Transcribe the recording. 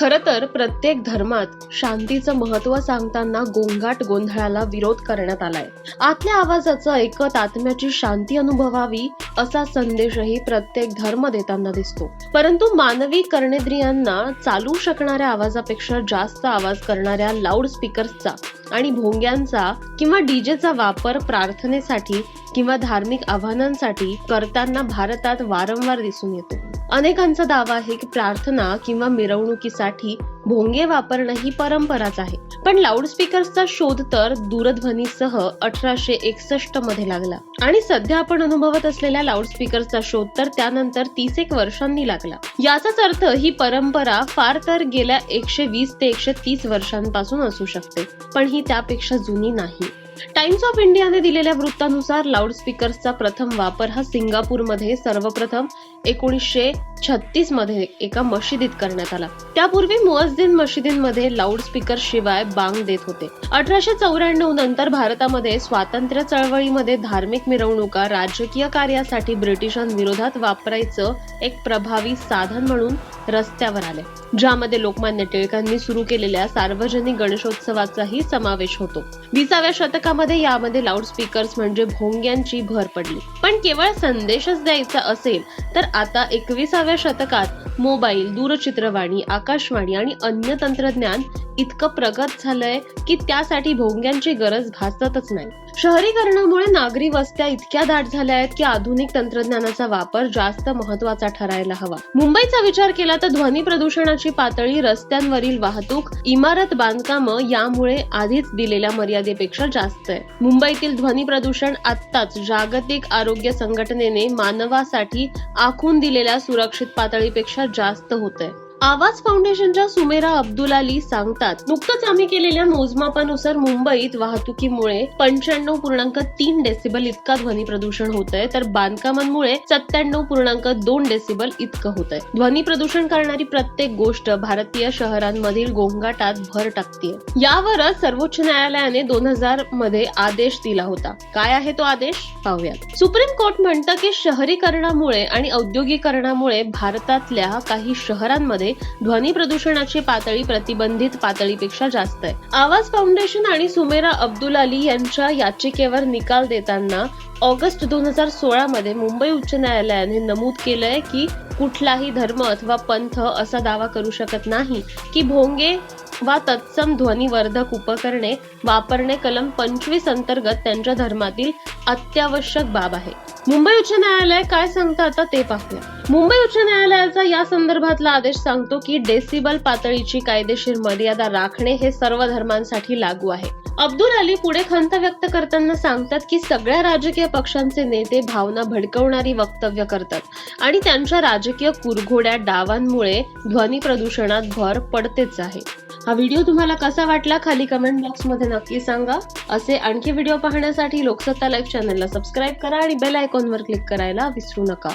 खर तर प्रत्येक धर्मात शांतीचं महत्त्व सांगताना गोंगाट गोंधळाला विरोध करण्यात आलाय. आतल्या आवाजाचं ऐकत आत्म्याची शांती अनुभवावी असा संदेशही प्रत्येक धर्म देताना दिसतो. परंतु मानवी कर्णेंद्रियांना चालू शकणाऱ्या आवाजापेक्षा जास्त आवाज करणाऱ्या लाऊड स्पीकर्सचा आणि भोंग्यांचा किंवा डीजेचा वापर प्रार्थनेसाठी किंवा धार्मिक आव्हानांसाठी करताना भारतात वारंवार दिसून येतो. अनेकांचा दावा आहे की प्रार्थना किंवा मिरवणुकीसाठी भोंगे वापरणं ही परंपराच आहे. पण लाऊडस्पीकर्सचा शोध तर दूरध्वनीसह अठराशे एकसष्टमध्ये लागला. आणि सध्या आपण अनुभवत असलेल्या लाऊडस्पीकरचा शोध तर त्यानंतर तीस एक वर्षांनी लागला. याचाच अर्थ ही परंपरा फार तर गेल्या एकशे वीस ते एकशे तीस वर्षांपासून असू शकते. पण ही त्यापेक्षा जुनी नाही. टाइम्स ऑफ इंडियाने दिलेल्या वृत्तानुसार लाऊडस्पीकर्सचा प्रथम वापर हा सिंगापूरमध्ये सर्वप्रथम एकोणीसशे छत्तीसमध्ये एका मशिदीत करण्यात आला. त्यापूर्वी मुअज्जिन मशिदींमध्ये लाऊडस्पीकर शिवाय बांग देत होते. अठराशे चौऱ्याण्णव नंतर भारतामध्ये स्वातंत्र्य चळवळीमध्ये धार्मिक मिरवणुका राजकीय कार्यासाठी ब्रिटिशांविरोधात वापरायचं एक प्रभावी साधन म्हणून रस्त्यावर आले ज्यामध्ये लोकमान्य टिळकांनी सुरू केलेल्या सार्वजनिक गणेशोत्सवाचाही समावेश होतो. विसाव्या शतक शतकामध्ये यामध्ये लाऊडस्पीकर्स म्हणजे भोंग्यांची भर पडली. पण केवळ संदेशच द्यायचा असेल तर आता एकविसाव्या शतकात मोबाईल दूरचित्रवाणी आकाशवाणी आणि अन्य तंत्रज्ञान इतकं प्रगत झालंय की त्यासाठी भोंग्यांची गरज भासतच नाही. शहरीकरणामुळे नागरी वस्त्या इतक्या दाट झाल्या आहेत की आधुनिक तंत्रज्ञानाचा वापर जास्त महत्त्वाचा ठरायला हवा. मुंबईचा विचार केला तर ध्वनी प्रदूषणाची पातळी रस्त्यांवरील वाहतूक इमारत बांधकामं यामुळे आधीच दिलेल्या मर्यादेपेक्षा जास्त आहे. मुंबईतील ध्वनी प्रदूषण आत्ताच जागतिक आरोग्य संघटनेने मानवासाठी आखून दिलेल्या सुरक्षित पातळीपेक्षा जास्त होत आहे आवाज फाउंडेशनच्या सुमेरा अब्दुल अली सांगतात नुकतंच आम्ही केलेल्या मोजमापानुसार मुंबईत वाहतुकीमुळे पंच्याण्णव पूर्णांक तीन डेसिबल इतका ध्वनी प्रदूषण होत आहे तर बांधकामांमुळे सत्त्याण्णव पूर्णांक दोन डेसिबल इतकं होत आहे ध्वनी प्रदूषण करणारी प्रत्येक गोष्ट भारतीय शहरांमधील गोंगाटात भर टाकतीये. यावरच सर्वोच्च न्यायालयाने दोन हजारमध्ये आदेश दिला होता. काय आहे तो आदेश? पाहूयात. सुप्रीम कोर्ट म्हणतं की शहरीकरणामुळे आणि औद्योगिकरणामुळे भारतातल्या काही शहरांमध्ये ध्वनी प्रदूषणाची पातळी प्रतिबंधित पातळीपेक्षा जास्त आहे. आवाज फाउंडेशन आणि सुमेरा अब्दुल अली यांच्या याचिकेवर निकाल देताना ऑगस्ट दोन हजार सोळा मध्ये मुंबई उच्च न्यायालयाने नमूद केलंय की कुठलाही धर्म अथवा पंथ असा दावा करू शकत नाही की भोंगे वा तत्सम ध्वनिवर्धक उपकरणे वापरणे कलम पंचवीस अंतर्गत त्यांच्या धर्मातील अत्यावश्यक बाब आहे. मुंबई उच्च न्यायालय काय सांगतं आता ते पाहूया. मुंबई उच्च न्यायालयाचा या संदर्भातला आदेश सांगतो की डेसिबल पातळीची कायदेशीर मर्यादा राखणे हे सर्व धर्मांसाठी लागू आहे. अब्दुल अली पुढे खंत व्यक्त करताना सांगतात की सगळ्या राजकीय पक्षांचे नेते भावना भडकवणारी वक्तव्य करतात आणि त्यांच्या राजकीय कुरघोड्या डावांमुळे ध्वनी प्रदूषणात भर पडतेच आहे. हा व्हिडिओ तुम्हाला कसा वाटला खाली कमेंट बॉक्समध्ये नक्की सांगा. असे आणखी व्हिडिओ पाहण्यासाठी लोकसत्ता लाईव्ह चॅनलला सबस्क्राईब करा आणि बेल आयकॉनवर क्लिक करायला विसरू नका.